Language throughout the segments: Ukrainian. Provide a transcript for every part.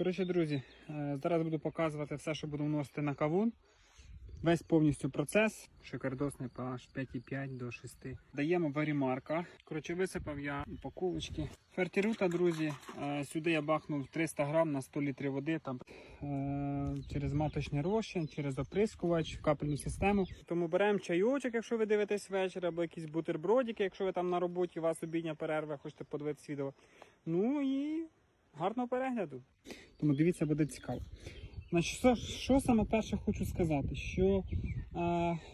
Коротше, друзі, е, зараз буду показувати все, що буду вносити на кавун. Весь повністю процес. Шикардосний pH 5,5 до 6. Даємо варімарка. Коротше, висипав я упаковочки. Фертірута, друзі. е, Сюди я бахнув 300 грам на 100 літрів води. Там е, через маточний розчин, через оприскувач, капельну систему. Тому беремо чайочок, якщо ви дивитесь вечір, або якісь бутербродики, якщо ви там на роботі, у вас обідня перерва, хочете подивитися відео. Ну і гарного перегляду. Тому дивіться, буде цікаво. Що, що саме перше хочу сказати? Що е,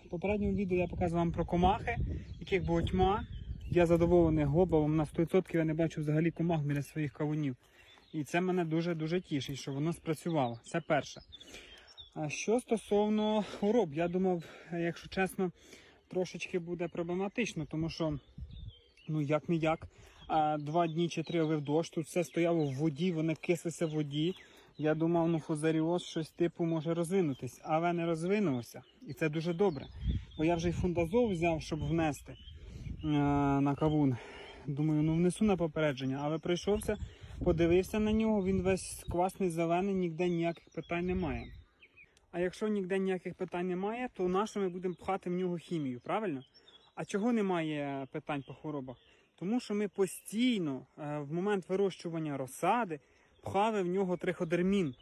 в попередньому відео я показував вам про комахи, яких було тьма. Я задоволений глобалом на 100% я не бачу взагалі комах біля своїх кавунів. І це мене дуже-дуже тішить, що воно спрацювало. Це перше. А що стосовно хвороб, я думав, якщо чесно, трошечки буде проблематично, тому що, ну як не як, а, два дні чи три лив дощ, тут все стояло в воді, вони кислися в воді. Я думав, ну фузаріоз щось типу може розвинутись, але не розвинулося. І це дуже добре. Бо я вже й фундазол взяв, щоб внести е, на кавун. Думаю, ну внесу на попередження, але прийшовся, подивився на нього, він весь квасний зелений, ніде ніяких питань немає. А якщо ніде ніяких питань немає, то на ми будемо пхати в нього хімію, правильно? А чого немає питань по хворобах? Тому що ми постійно е, в момент вирощування розсади пхали в нього триходермін.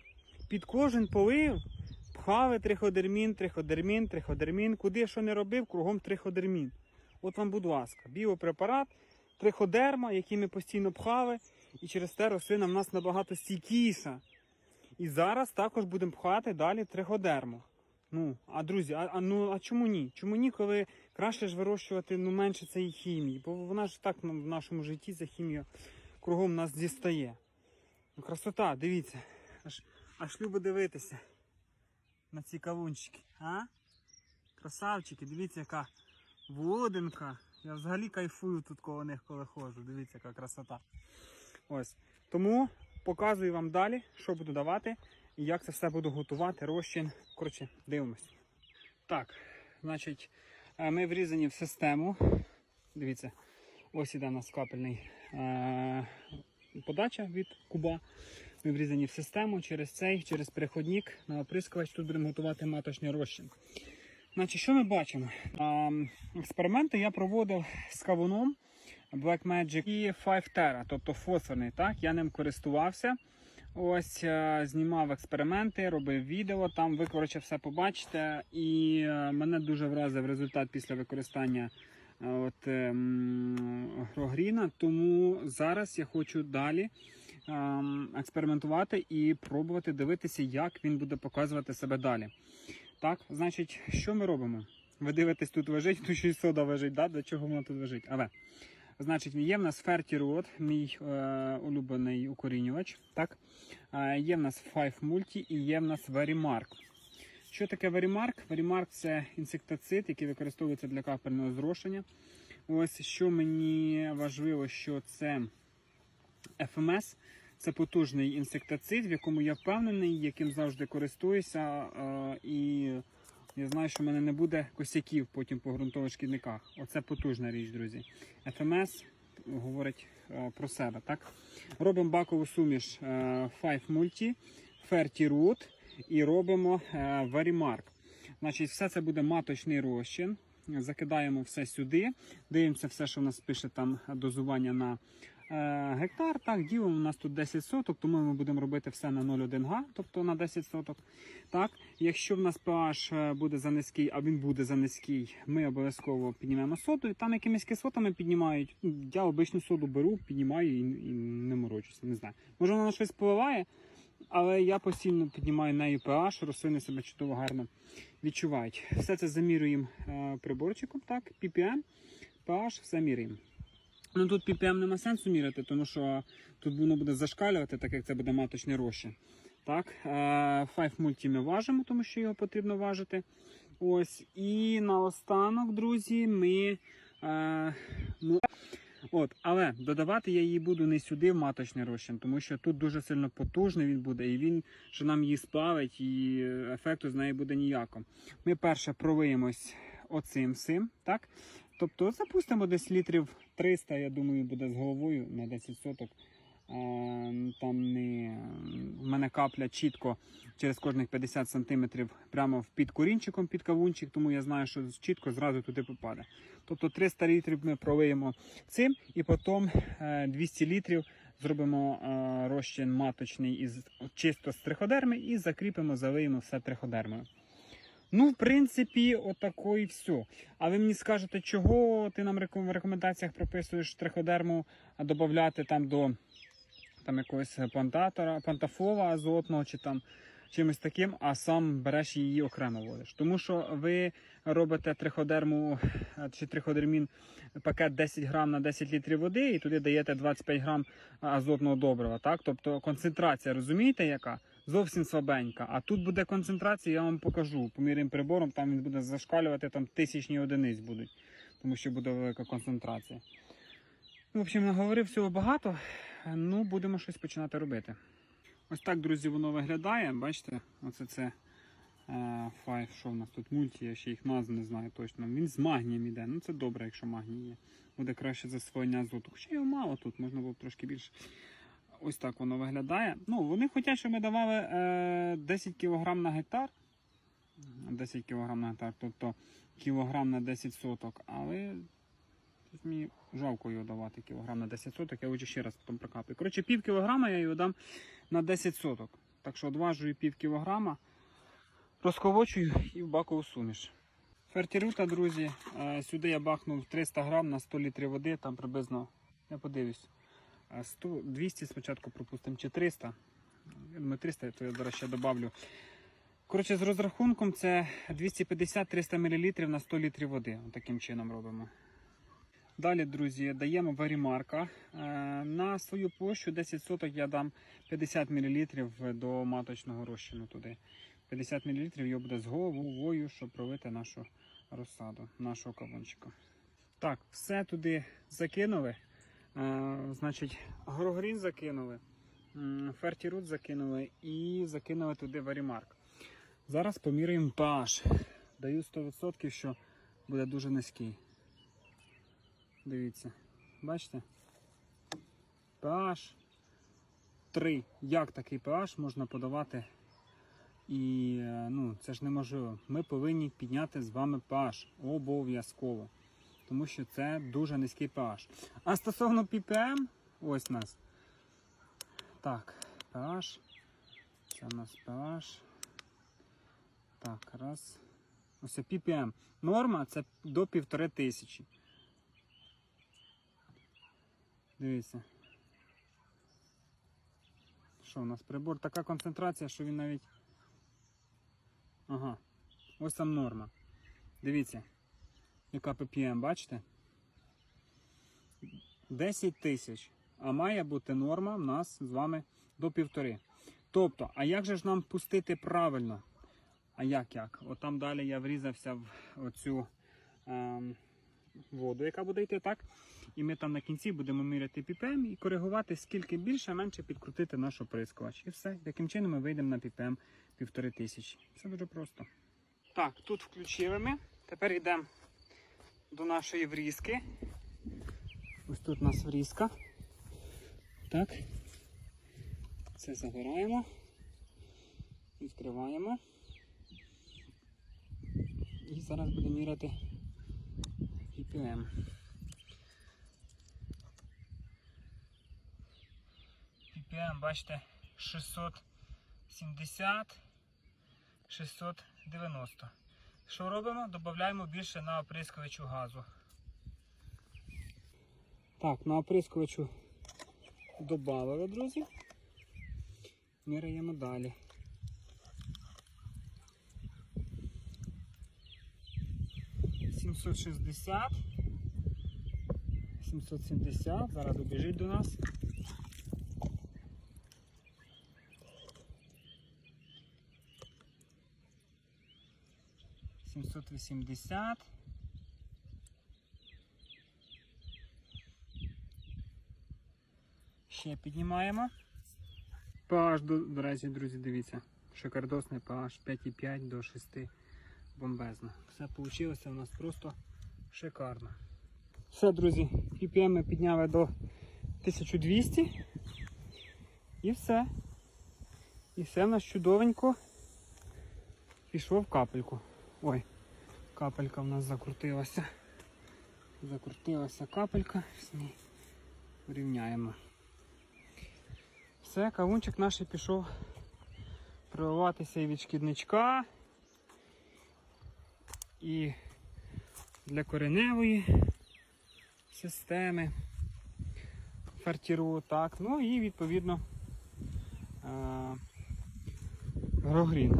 Під кожен полив пхали триходермін, триходермін, триходермін. Куди що не робив, кругом триходермін. От вам, будь ласка, біопрепарат, триходерма, який ми постійно пхали, і через те рослина в нас набагато стійкіша. І зараз також будемо пхати далі триходерму. Ну, а друзі, а, а, ну, а чому ні? Чому ні, коли краще ж вирощувати ну, менше цієї хімії? Бо вона ж так в нашому житті ця хімія кругом нас дістає. Ну, красота, дивіться. Аж, аж любо дивитися на ці кавунчики. А? Красавчики, дивіться, яка водинка. Я взагалі кайфую тут коло них, коли ходжу. Дивіться, яка красота. Ось. Тому показую вам далі, що буду давати і як це все буду готувати. Розчин. Коротше, дивимось. Так, значить, е, ми врізані в систему. Дивіться, ось іде у нас капельний е- подача від куба. Ми врізані в систему через цей, через переходник на оприскувач. Тут будемо готувати маточний розчин. Значить, що ми бачимо? А, експерименти я проводив з кавуном Black Magic і 5 Terra, тобто фосфорний. Так? Я ним користувався. Ось е, знімав експерименти, робив відео. Там ви коротше все побачите. І е, мене дуже вразив результат після використання е, от, ем, Грогріна. Тому зараз я хочу далі ем, експериментувати і пробувати дивитися, як він буде показувати себе далі. Так, значить, що ми робимо? Ви дивитесь, тут лежить, тут ще й сода лежить, да? до чого воно тут лежить? Але, значить, є в нас Fertirot, мій е, улюблений укорінювач. Так? Е, є в нас Five Multi і є в нас Verimark. Що таке Verimark? Verimark це інсектицид, який використовується для капельного зрошення. Ось що мені важливо, що це FMS. Це потужний інсектицид, в якому я впевнений, яким завжди користуюся. е, І я знаю, що в мене не буде косяків потім по ґрунтових шкідниках. Оце потужна річ, друзі. FMS говорить е, про себе. так? Робимо бакову суміш е, Five Multi, Fertirut і робимо е, Verimark. Значить, все це буде маточний розчин. Закидаємо все сюди, дивимося все, що в нас пише там дозування на гектар. Так, ділимо у нас тут 10 соток, тому ми будемо робити все на 0,1 га, тобто на 10 соток. Так, якщо в нас pH е, буде за низький, а він буде за низький, ми обов'язково піднімемо соду. Там якимись кислотами піднімають. Ну, Я обичну соду беру, піднімаю і, і не морочуся. Не знаю. Може вона на щось впливає. Але я постійно піднімаю нею pH, рослини себе чудово гарно відчувають. Все це замірюємо е, приборчиком, так, ppm, pH, все міряємо. Ну тут ppm нема сенсу міряти, тому що тут воно буде зашкалювати, так як це буде маточний розчин. Так, е, 5 мульті ми важимо, тому що його потрібно важити. Ось. І наостанок, друзі, ми. Е, ну, От, але додавати я її буду не сюди в маточний розчин, тому що тут дуже сильно потужний він буде, і він що нам її спалить, і ефекту з неї буде ніякого. Ми перше провиємось оцим всім, так? Тобто запустимо десь літрів 300, я думаю, буде з головою на 10 соток. Там не в мене капля чітко через кожних 50 см прямо під корінчиком, під кавунчик, тому я знаю, що чітко зразу туди попаде. Тобто 300 літрів ми пролиємо цим і потім е, 200 літрів зробимо е, розчин маточний із чисто з триходерми і закріпимо, залиємо все триходермою. Ну, в принципі, отако і все. А ви мені скажете, чого ти нам в рекомендаціях прописуєш триходерму додати там до там, якогось плантатора, плантафола азотного чи там чимось таким, а сам береш її окремо водиш. Тому що ви робите триходерму е, чи триходермін пакет 10 грам на 10 літрів води і туди даєте 25 грам азотного добрива. Так? Тобто концентрація, розумієте, яка? Зовсім слабенька. А тут буде концентрація, я вам покажу. Поміряємо прибором, там він буде зашкалювати, там тисячні одиниць будуть, тому що буде велика концентрація. Ну, в общем, наговорив всього багато. Ну, будемо щось починати робити. Ось так, друзі, воно виглядає. Бачите, оце це е, файв, що в нас тут мульті, я ще їх назв не знаю точно. Він з магнієм іде. Ну це добре, якщо магній є. Буде краще засвоєння азоту. Хоча його мало тут, можна було б трошки більше. Ось так воно виглядає. Ну, вони хочуть, щоб ми давали е, 10 кг на гектар. 10 кг на гектар, тобто кілограм на 10 соток. Але мені жалко його давати кілограм на 10 соток. Я хочу ще раз потім прокапаю. Коротше, пів кілограма я його дам на 10 соток. Так що одважую пів кілограма, розколочую і в бакову суміш. Фертірута, друзі, е, сюди я бахнув 300 грам на 100 літрів води, там приблизно, я подивлюсь, 100, 200 спочатку пропустимо, чи 300. Я 300, то я зараз ще добавлю. Коротше, з розрахунком це 250-300 мл на 100 літрів води. Таким чином робимо. Далі, друзі, даємо варімарка. Е, На свою площу 10 соток я дам 50 мл до маточного розчину туди. 50 мл його буде з головою, щоб пролити нашу розсаду, нашого кавунчика. Так, все туди закинули. Е, Значить, агрогрін закинули, фертірут закинули і закинули туди варімарк. Зараз поміряємо pH. Даю 100%, що буде дуже низький. Дивіться, бачите? pH 3. Як такий pH можна подавати? І е, ну, це ж неможливо. Ми повинні підняти з вами pH обов'язково. Тому що це дуже низький pH. А стосовно ppm, ось нас. Так, pH. Це у нас pH. Так, раз. Ось ppm. Норма це до півтори тисячі. Дивіться. Що у нас прибор? Така концентрація, що він навіть. Ага. Ось там норма. Дивіться. Яка ppm, бачите? 10 тисяч. А має бути норма в нас з вами до півтори. Тобто, а як же ж нам пустити правильно? А як як? От там далі я врізався в оцю ем, воду, яка буде йти, так? І ми там на кінці будемо міряти ppm і коригувати, скільки більше, менше підкрутити наш оприскувач. І все. Таким чином ми вийдемо на ppm півтори тисячі. Все дуже просто. Так, тут включили ми. Тепер йдемо до нашої врізки. Ось тут у нас врізка. Так. Це забираємо. Відкриваємо. І зараз будемо міряти ppm. ppm, бачите, 670, 690. Що робимо? Додаємо більше на оприскувачу газу. Так, на оприскувачу додали, друзі. Міряємо далі. Сімсот шістдесят. 770, зараз добіжить до нас. Сімсот вісімдесят. Ще піднімаємо. PH, до, речі, друзі, дивіться. Шикардосний PH 5,5 до 6 бомбезно. Все вийшло у нас просто шикарно. Все, друзі, PPM підняли до 1200. І все. І все в нас чудовенько. Пішов в капельку. Ой, капелька в нас закрутилася. Закрутилася капелька. З ній порівняємо. Все, кавунчик наш пішов прививатися і від шкідничка, і для кореневої системи фартіру, так, ну і відповідно е, грогрін.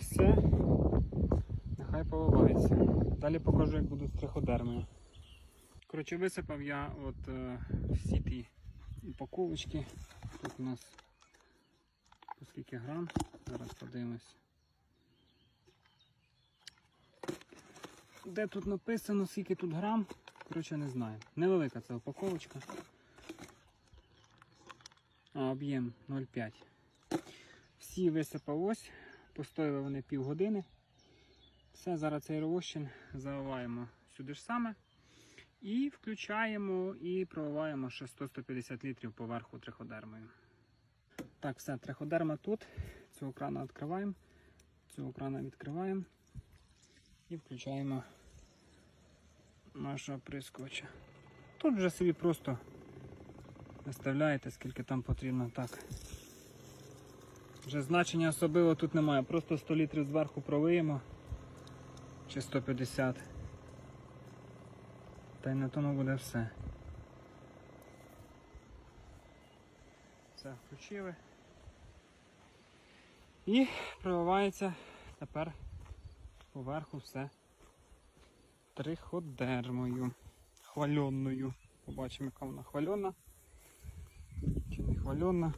Все, нехай поливається. Далі покажу, як буду з триходермою. Коротше, висипав я от е, всі ті упаковочки. Тут у нас по скільки грам. Зараз подивимось. Де тут написано, скільки тут грам, коротше не знаю. Невелика ця упаковочка. А, об'єм 0,5. Всі висипав ось, постояли вони півгодини. Все, зараз цей розчин заливаємо сюди ж саме. І включаємо і проливаємо ще 100-150 літрів поверху триходермою. Так, все, триходерма тут. Цього крана відкриваємо, цього крана відкриваємо і включаємо нашого прискоча. Тут вже собі просто виставляєте, скільки там потрібно. Так. Вже значення особливо тут немає. Просто 100 літрів зверху пролиємо чи 150. Та й на тому буде все. Все, включили. І проливається тепер поверху все триходермою. Хвальонною. Побачимо, яка вона хвальона. Чи не хвальона.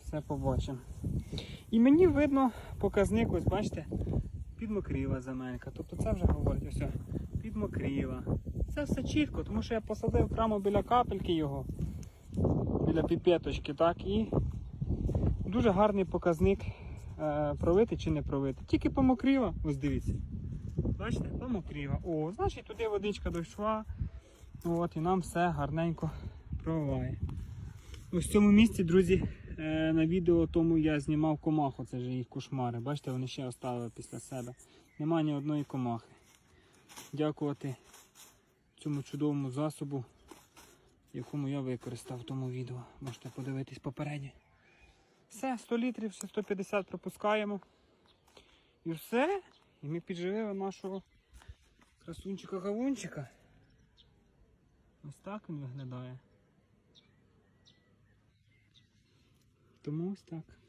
Все побачимо. І мені видно показник, ось бачите, підмокріла земелька. Тобто це вже говорить ось, підмокріла. Це все чітко, тому що я посадив прямо біля капельки його, біля піпеточки, так, і дуже гарний показник е, пролити чи не пролити. Тільки помокріла, ось дивіться. Бачите, помокріла. О, значить туди водичка дійшла. От, і нам все гарненько проливає. Ось в цьому місці, друзі, на відео тому я знімав комаху, це ж їх кошмари. Бачите, вони ще оставили після себе. Нема ні одної комахи. Дякувати цьому чудовому засобу, якому я використав в тому відео. Можете подивитись попередньо. Все, 100 літрів, ще 150 пропускаємо. І все. І ми підживили нашого красунчика-гавунчика. Ось так він виглядає. Тому ось так.